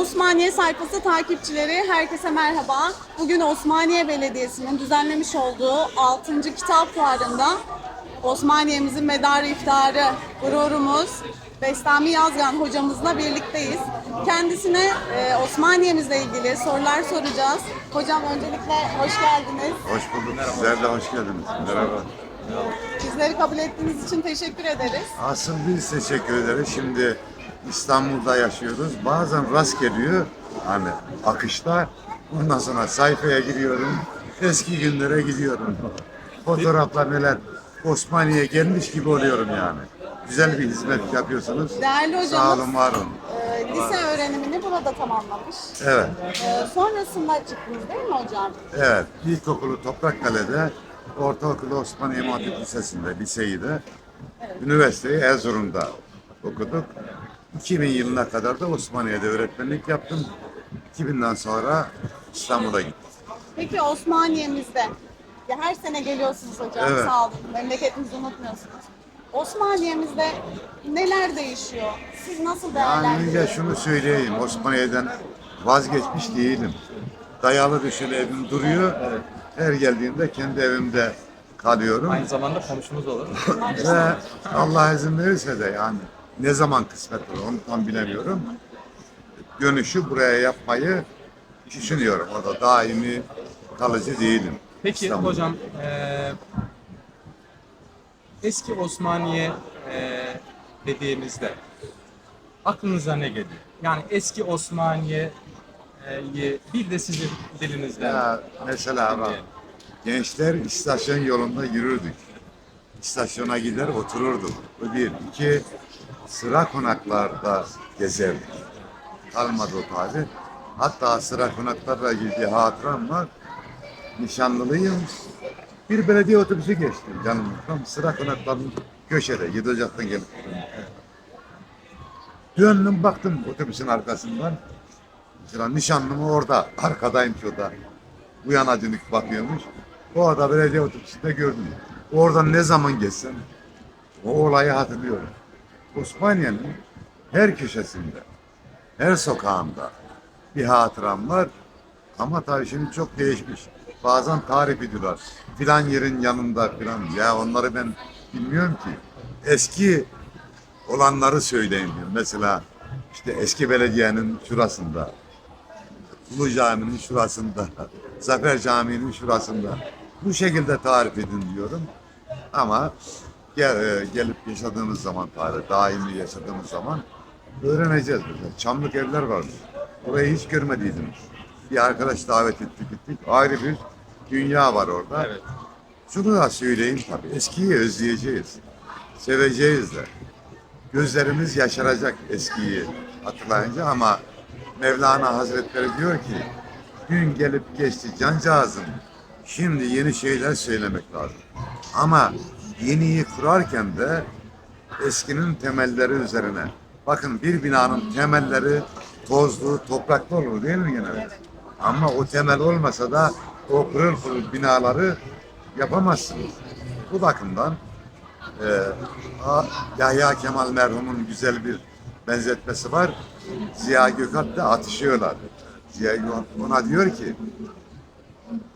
Osmaniye sayfası takipçileri herkese merhaba. Bugün Osmaniye Belediyesi'nin düzenlemiş olduğu 6. kitap fuarında Osmaniye'mizin medarı iftarı gururumuz Bestami Yazgan hocamızla birlikteyiz. Kendisine e, Osmaniye'mizle ilgili sorular soracağız. Hocam öncelikle hoş geldiniz. Hoş bulduk. Sizler de hoş geldiniz. Merhaba. Bizleri kabul ettiğiniz için teşekkür ederiz. Asıl biz teşekkür ederiz. Şimdi İstanbul'da yaşıyoruz. Bazen rast geliyor. Hani akışta. Ondan sonra sayfaya giriyorum. Eski günlere gidiyorum. Fotoğraflar neler. Osmaniye'ye gelmiş gibi oluyorum yani. Güzel bir hizmet yapıyorsunuz. Değerli hocamız- Sağ olun, var olun. E, lise öğrenimini burada tamamlamış. Evet, E, sonrasında çıktınız değil mi hocam? evet. İlkokulu Toprakkale'de, ortaokulu Osmaniye Muhatip Lisesi'nde, liseyi de, üniversiteyi Erzurum'da okuduk. 2000 yılına kadar da Osmaniye'de öğretmenlik yaptım. 2000'den sonra İstanbul'a gittim. Peki Osmaniye'mizde ya her sene geliyorsunuz hocam Evet. sağ olun. Memleketinizi unutmuyorsunuz. Osmaniye'mizde neler değişiyor? Siz nasıl Yani değerlendiriyorsunuz? önce şunu söyleyeyim, Osmaniye'den vazgeçmiş değilim. Dayalı döşeli evim duruyor. Her geldiğimde kendi evimde kalıyorum. Aynı zamanda komşumuz olur. Ve Allah izin verirse de yani ne zaman kısmet olur onu tam bilemiyorum. Dönüşü buraya yapmayı düşünüyorum. Orada daimi kalıcı değilim. Peki İstanbul'da. hocam eee, eski Osmaniye eee, dediğimizde aklınıza ne geliyor? Yani eski Osmaniye'yi bir de sizin dilinizden. Ya mesela dinleyelim. gençler istasyon yolunda yürürdük. İstasyona gider otururduk. Bu bir. İki, sıra konaklarda gezerdik. Kalmadı o tabi. Hatta sıra konaklarla ilgili hatıram var. Nişanlılıyım. Bir belediye otobüsü geçti canım. Sıra konaklarının köşede. Yedi Ocak'tan gelip. Döndüm baktım otobüsün arkasından. Mesela nişanlım orada. Arkadayım şurada. Bu yana dönük bakıyormuş. O arada belediye otobüsünde gördüm. Oradan ne zaman geçsem o olayı hatırlıyorum. Osmaniye'nin her köşesinde, her sokağında bir hatıram var. Ama tabii şimdi çok değişmiş. Bazen tarif ediyorlar. Filan yerin yanında filan. Ya onları ben bilmiyorum ki. Eski olanları söyleyin diyor. Mesela işte eski belediyenin şurasında, Ulu Cami'nin şurasında, Zafer Camii'nin şurasında. Bu şekilde tarif edin diyorum. Ama gel, e, gelip yaşadığımız zaman tarih, daimi yaşadığımız zaman öğreneceğiz. Mesela Çamlık evler vardı. Burayı hiç görmediydim. Bir arkadaş davet ettik gittik. Ayrı bir dünya var orada. Evet. Şunu da söyleyeyim tabii. Eskiyi özleyeceğiz. Seveceğiz de. Gözlerimiz yaşaracak eskiyi hatırlayınca ama Mevlana Hazretleri diyor ki gün gelip geçti cancağızım. Şimdi yeni şeyler söylemek lazım. Ama yeniyi kurarken de eskinin temelleri üzerine. Bakın bir binanın temelleri tozlu, topraklı olur değil mi genelde? Ama o temel olmasa da o pırıl pırıl binaları yapamazsınız. Bu bakımdan e, A- Yahya Kemal merhumun güzel bir benzetmesi var. Ziya Gökalp de atışıyorlar. Ziya Gökalp ona diyor ki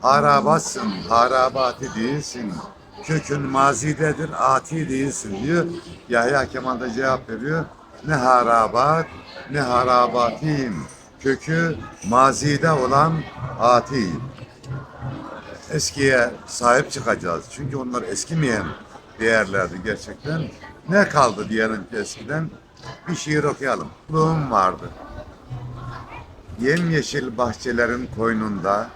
harabatsın, harabati değilsin. Kökün mazidedir, ati değilsin diyor. Yahya Kemal da cevap veriyor. Ne harabat, ne harabatiyim. Kökü mazide olan atiyim eskiye sahip çıkacağız. Çünkü onlar eskimeyen değerlerdi gerçekten. Ne kaldı diyelim ki eskiden? Bir şiir okuyalım. Kulluğum vardı. Yemyeşil bahçelerin koynunda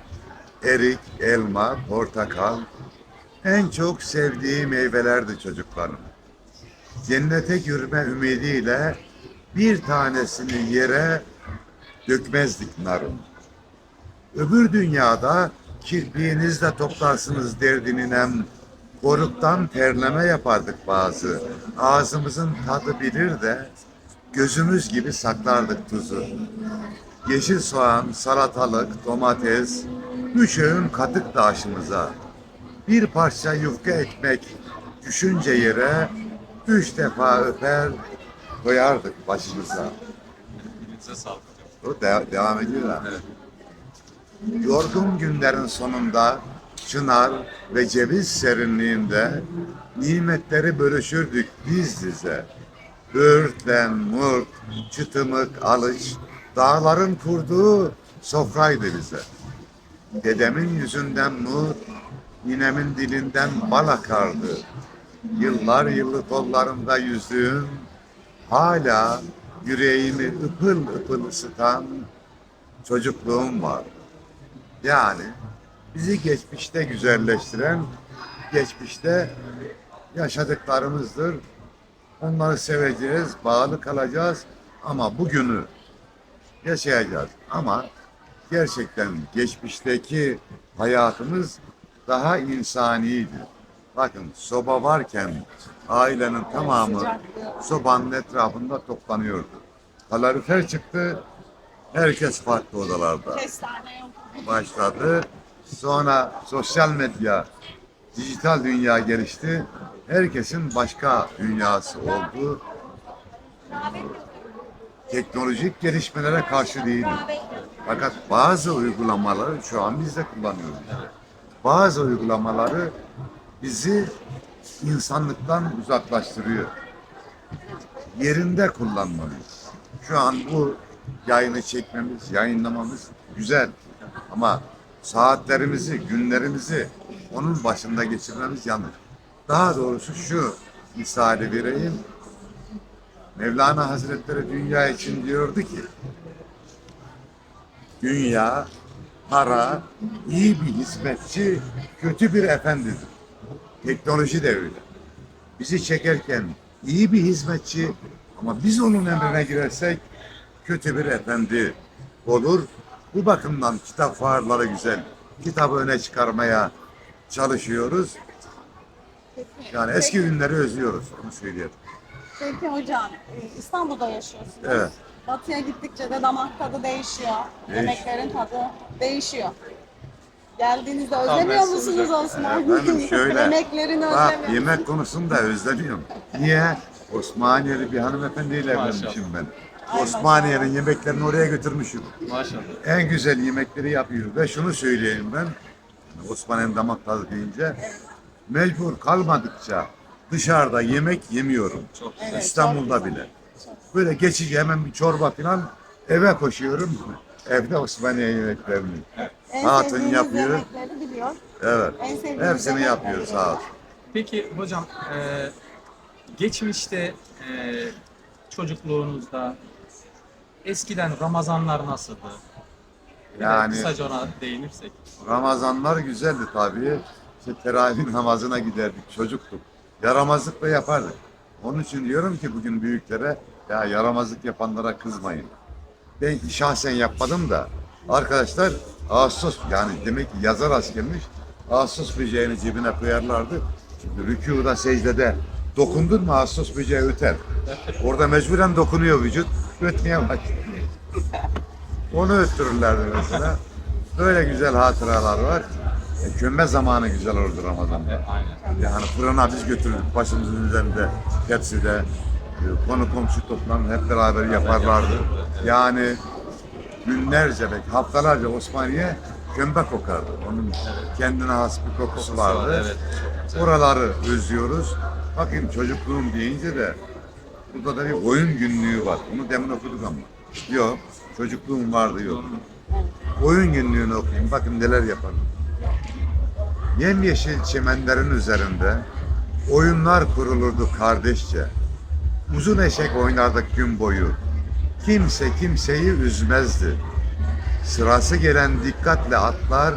erik, elma, portakal en çok sevdiği meyvelerdi çocuklarım. Cennete girme ümidiyle bir tanesini yere dökmezdik narın. Öbür dünyada kirpiğinizle toplarsınız derdinin hem koruktan terleme yapardık bazı. Ağzımızın tadı bilir de gözümüz gibi saklardık tuzu. Yeşil soğan, salatalık, domates, üç öğün katık da aşımıza. Bir parça yufka ekmek düşünce yere üç defa öper koyardık başımıza. Elinize sağlık hocam. De- devam ediyor da. Yorgun günlerin sonunda çınar ve ceviz serinliğinde nimetleri bölüşürdük diz dize. Böğürtlen, murt, çıtımık, alış, dağların kurduğu sofraydı bize. Dedemin yüzünden nur, ninemin dilinden bal akardı. Yıllar yılı kollarımda yüzdüğüm, hala yüreğimi ıpıl ıpıl ısıtan çocukluğum var. Yani bizi geçmişte güzelleştiren, geçmişte yaşadıklarımızdır. Onları seveceğiz, bağlı kalacağız ama bugünü yaşayacağız. Ama gerçekten geçmişteki hayatımız daha insaniydi. Bakın soba varken ailenin tamamı sobanın etrafında toplanıyordu. Kalorifer çıktı, herkes farklı odalarda başladı. Sonra sosyal medya, dijital dünya gelişti. Herkesin başka dünyası oldu. Teknolojik gelişmelere karşı değilim. Fakat bazı uygulamaları şu an biz de kullanıyoruz. Bazı uygulamaları bizi insanlıktan uzaklaştırıyor. Yerinde kullanmalıyız. Şu an bu yayını çekmemiz, yayınlamamız güzel. Ama saatlerimizi, günlerimizi onun başında geçirmemiz yanlış. Daha doğrusu şu misali vereyim. Mevlana Hazretleri dünya için diyordu ki dünya para iyi bir hizmetçi, kötü bir efendidir. Teknoloji de öyle. Bizi çekerken iyi bir hizmetçi ama biz onun emrine girersek kötü bir efendi olur. Bu bakımdan kitap fuarları güzel. Kitabı öne çıkarmaya çalışıyoruz. Yani eski günleri özlüyoruz onu söyleyelim. Peki hocam, e, İstanbul'da yaşıyorsunuz. Evet. Batıya gittikçe de damak tadı değişiyor. Değiş- Yemeklerin tadı değişiyor. Geldiğinizde özlemiyor tersi musunuz olacak. Osman? Efendim şöyle. Yemeklerini Bak özlemiyor yemek konusunda özlemiyorum. Niye? Osmaniyeli bir hanımefendiyle Maşallah. evlenmişim ben. Ay Osmaniye'nin yemeklerini oraya götürmüşüm. Maşallah. En güzel yemekleri yapıyor. Ve şunu söyleyeyim ben. Osman'ın damak tadı deyince mecbur kalmadıkça dışarıda yemek yemiyorum. Çok güzel. Evet, İstanbul'da çok bile. Böyle geçici hemen bir çorba falan eve koşuyorum. Evde Osmaniye yemeklerini. En Hatun sevdiğiniz yapıyor. yemekleri biliyor. Evet. En sevdiğiniz Hepsini yemekleri yapıyor biliyor. sağ ol. Peki hocam, e, geçmişte e, çocukluğunuzda eskiden Ramazanlar nasıldı? Bir de Yani- kısaca ona değinirsek. Ramazanlar güzeldi tabii. İşte teravih namazına giderdik, çocuktuk. Yaramazlık da yapardık. Onun için diyorum ki bugün büyüklere ya yaramazlık yapanlara kızmayın. Ben şahsen yapmadım da arkadaşlar Ağustos yani demek ki yazar askermiş. Ağustos böceğini cebine koyarlardı. Şimdi rükuda secdede dokundun mu Ağustos böceği öter. Orada mecburen dokunuyor vücut. Ötmeye başlıyor. Onu öttürürlerdi mesela. Böyle güzel hatıralar var. E, gömme zamanı güzel olurdu Ramazan'da. Aynen. Yani fırına biz götürürdük başımızın üzerinde, tepside. E, Konu komşu toplanıp hep beraber yaparlardı. Yani günlerce belki haftalarca Osmaniye gömbe kokardı. Onun kendine has bir kokusu vardı. Oraları özlüyoruz. Bakın çocukluğum deyince de burada da bir oyun günlüğü var. Onu demin okuduk ama. Yok, çocukluğum vardı yok. Oyun günlüğünü okuyun. Bakın neler yaparım. Yemyeşil çimenlerin üzerinde oyunlar kurulurdu kardeşçe. Uzun eşek oynardık gün boyu. Kimse kimseyi üzmezdi. Sırası gelen dikkatle atlar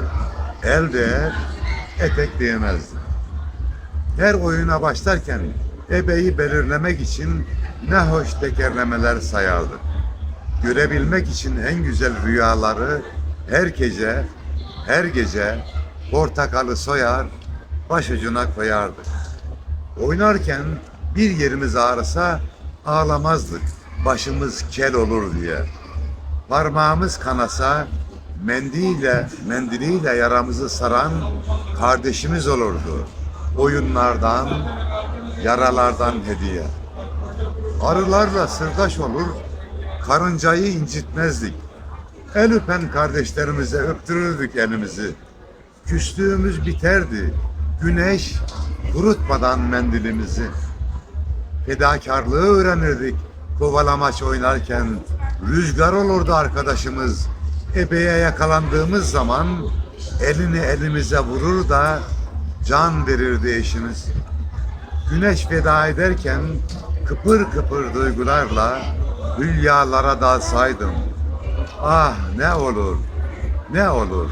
el değer, etek değmezdi. Her oyuna başlarken ebeyi belirlemek için ne hoş tekerlemeler sayardık. Görebilmek için en güzel rüyaları her gece, her gece portakalı soyar, başucuna koyardık. Oynarken bir yerimiz ağrısa ağlamazdık, başımız kel olur diye. Parmağımız kanasa mendiliyle, mendiliyle yaramızı saran kardeşimiz olurdu. Oyunlardan, yaralardan hediye. Arılarla sırdaş olur, karıncayı incitmezdik. El öpen kardeşlerimize öptürürdük elimizi. Küslüğümüz biterdi. Güneş kurutmadan mendilimizi. Fedakarlığı öğrenirdik kovalamaç oynarken. Rüzgar olurdu arkadaşımız. Ebeye yakalandığımız zaman elini elimize vurur da can verirdi eşimiz. Güneş feda ederken kıpır kıpır duygularla hülyalara dalsaydım. Ah ne olur, ne olur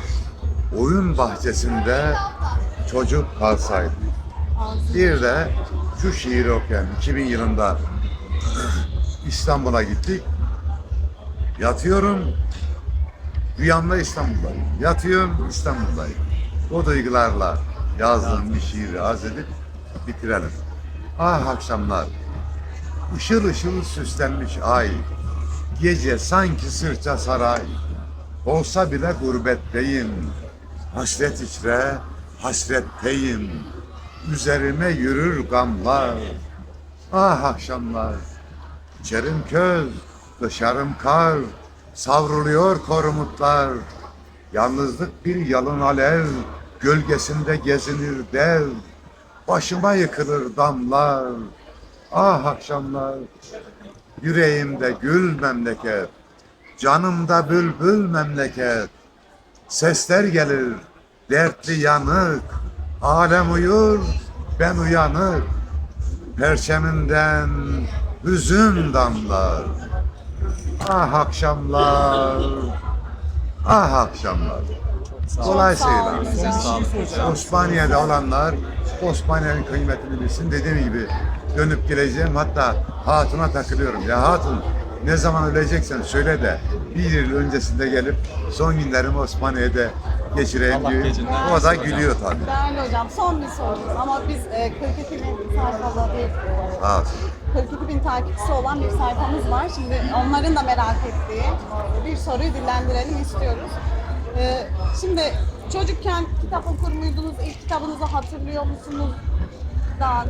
oyun bahçesinde çocuk kalsaydım. Bir de şu şiiri okuyan 2000 yılında İstanbul'a gittik. Yatıyorum, rüyamda İstanbul'dayım. Yatıyorum, İstanbul'dayım. O duygularla yazdığım bir şiiri arz edip bitirelim. Ah akşamlar, ışıl ışıl süslenmiş ay, gece sanki sırça saray, olsa bile gurbetteyim, hasret içre, hasretteyim, üzerime yürür gamlar, ah akşamlar, içerim köz, dışarım kar, savruluyor korumutlar, yalnızlık bir yalın alev, gölgesinde gezinir dev, başıma yıkılır damlar, ah akşamlar, yüreğimde gül memleket, canımda bülbül memleket, sesler gelir, dertli yanık, alem uyur, ben uyanık, perçeminden hüzün damlar, ah akşamlar, ah akşamlar. Sağ olun hocam. Osmaniye'de olanlar Osmaniye'nin kıymetini bilsin. Dediğim gibi dönüp geleceğim. Hatta hatuna takılıyorum. Ya hatun ne zaman öleceksen söyle de bir yıl öncesinde gelip son günlerimi Osmaniye'de geçireyim Allah diyor. gecinden O da versin hocam. gülüyor tabii. Değerli hocam son bir sorumuz ama biz e, 42 bin sayfalı bir e, Sağ olsun. 42 bin takipçisi olan bir sayfamız var. Şimdi onların da merak ettiği bir soruyu dillendirelim istiyoruz. Ee, şimdi çocukken kitap okur muydunuz? İlk kitabınızı hatırlıyor musunuz? Dan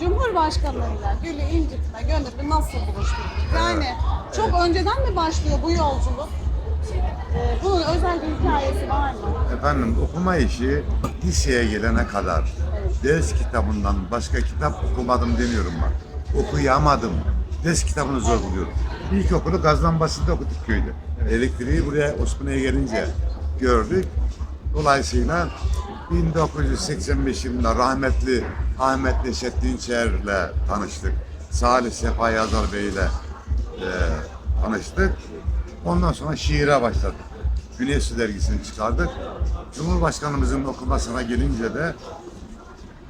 Cumhurbaşkanıyla Gül'ü incitme gönüllü nasıl buluştunuz? Yani çok önceden mi başlıyor bu yolculuk? Ee, bunun özel bir hikayesi var mı? Efendim okuma işi liseye gelene kadar ders kitabından başka kitap okumadım demiyorum bak. Okuyamadım. Ders kitabını zor buluyorum. İlkokulu Gazlambası'nda okuduk köyde. Elektriği buraya Osmaniye'ye gelince gördük. Dolayısıyla 1985 yılında rahmetli Ahmet Neşet Dinçer'le tanıştık. Salih Sefa Yazar Bey ile e, tanıştık. Ondan sonra şiire başladık. Güneş dergisini çıkardık. Cumhurbaşkanımızın okumasına gelince de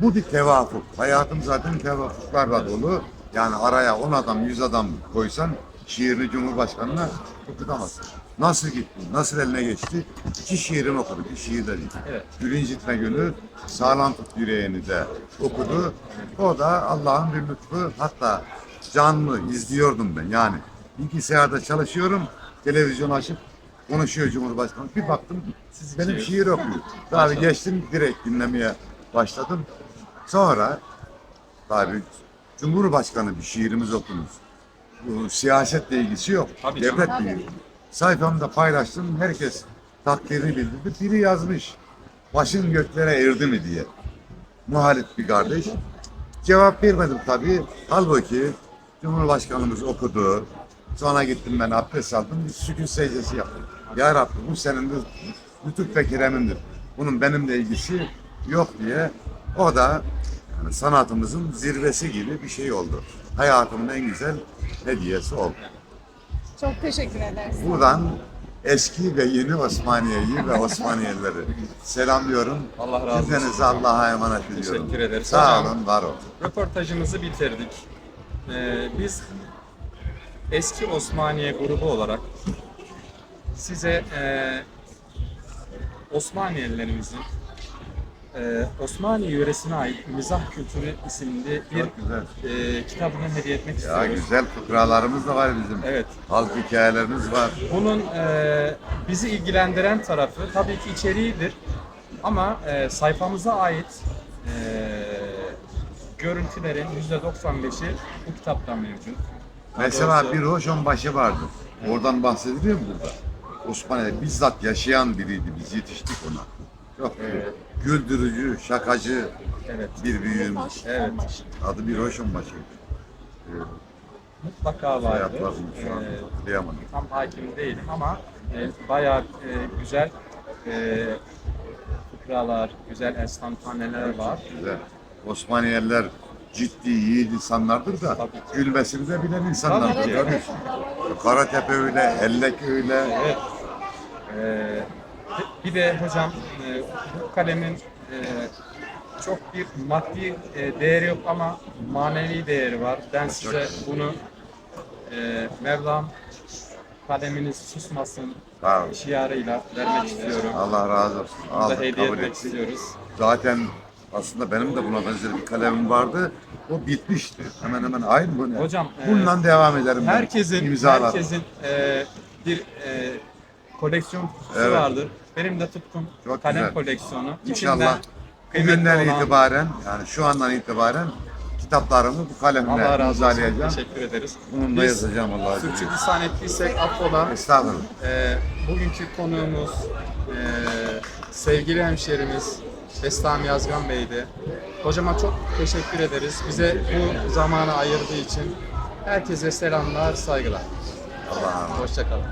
bu bir tevafuk. Hayatım zaten tevafuklarla dolu. Yani araya 10 adam, 100 adam koysan şiirini Cumhurbaşkanı'na okutamazsın. Nasıl gitti, nasıl eline geçti? İki şiirimi okudu, bir şiir de değil. Evet. Gül incitme gönül, sağlam tut yüreğini de okudu. O da Allah'ın bir lütfu. Hatta canlı izliyordum ben yani. Bilgisayarda çalışıyorum, televizyon açıp konuşuyor Cumhurbaşkanı. Bir baktım Siz benim iki- şiir okuyor. Tabii geçtim direkt dinlemeye başladım. Sonra tabii Cumhurbaşkanı bir şiirimiz okunuz. Bu siyasetle ilgisi yok. Tabii Devlet canım. Sayfamda paylaştım. Herkes takdirini bildirdi. Biri yazmış. Başın göklere erdi mi diye. Muhalif bir kardeş. Cevap vermedim tabii. Halbuki Cumhurbaşkanımız okudu. Sonra gittim ben abdest aldım. Bir sükût secdesi yaptım. Ya Rabbi bu senin lütuf ve keremindir. Bunun benimle ilgisi yok diye. O da yani sanatımızın zirvesi gibi bir şey oldu. Hayatımın en güzel hediyesi oldu. Çok teşekkür ederiz. Buradan eski ve yeni Osmaniye'yi ve Osmaniyelileri selamlıyorum. Allah razı olsun. Hepinize Allah'a emanet ediyorum. Teşekkür ederiz. Sağ Hocam. olun, var olun. Röportajımızı bitirdik. Ee, biz eski Osmaniye grubu olarak size e, Osmaniyelilerimizin e, Osmaniye yöresine ait Mizah Kültürü isimli bir Çok güzel. e, kitabını hediye etmek Ya istiyoruz. güzel fıkralarımız da var bizim. Evet. Halk hikayelerimiz var. Bunun e, bizi ilgilendiren tarafı tabii ki içeriğidir. Ama e, sayfamıza ait e, görüntülerin %95'i bu kitaptan mevcut. Daha Mesela doğrusu- bir hoş onbaşı vardı. Oradan bahsediliyor mu burada? Osmanlı'da bizzat yaşayan biriydi. Biz yetiştik ona. Çok Evet. Güldürücü, şakacı Evet. bir büyüğümüz. Evet. Adı bir Roşonbaşı. Mutlaka vardı. Hayatlarını şu an Ee, hatırlayamadım. tam hakim değilim ama e, bayağı e, güzel e, fıkralar, güzel enstantaneler var. Güzel. Osmaniyeliler ciddi, yiğit insanlardır da Tabii gülmesini de bilen insanlardır. Tabii. Karatepe öyle, Ellek öyle. Evet. Ee, bir de hocam e, bu kalemin e, çok bir maddi e, değeri yok ama manevi değeri var. Ben size bunu e, Mevlam kaleminiz susmasın Sağ ol. şiarıyla vermek istiyorum. Allah razı olsun. Bunu da Aldık, hediye kabul etmek ettik. istiyoruz. Zaten aslında benim de buna benzer bir kalemim vardı. O bitmişti. Hemen hemen aynı bu ne? Hocam, e, Bundan devam ederim. ben. Herkesin İmzalar. herkesin e, bir e, koleksiyon tutkusu Evet. vardır. Benim de tutkum Çok kalem güzel. koleksiyonu. İnşallah kıymetli bugünden olan- itibaren yani şu andan itibaren kitaplarımı bu kalemle Allah razı olsun. imzalayacağım. Teşekkür ederiz. Bununla Biz yazacağım Allah'a izniyle. sürçülisan ettiysek affola. Estağfurullah. Ee, bugünkü konuğumuz e, sevgili hemşerimiz Bestami Yazgan Bey'di. Hocama çok teşekkür ederiz. Bize bu zamanı ayırdığı için. Herkese selamlar, saygılar. Allah'a emanet. Hoşçakalın.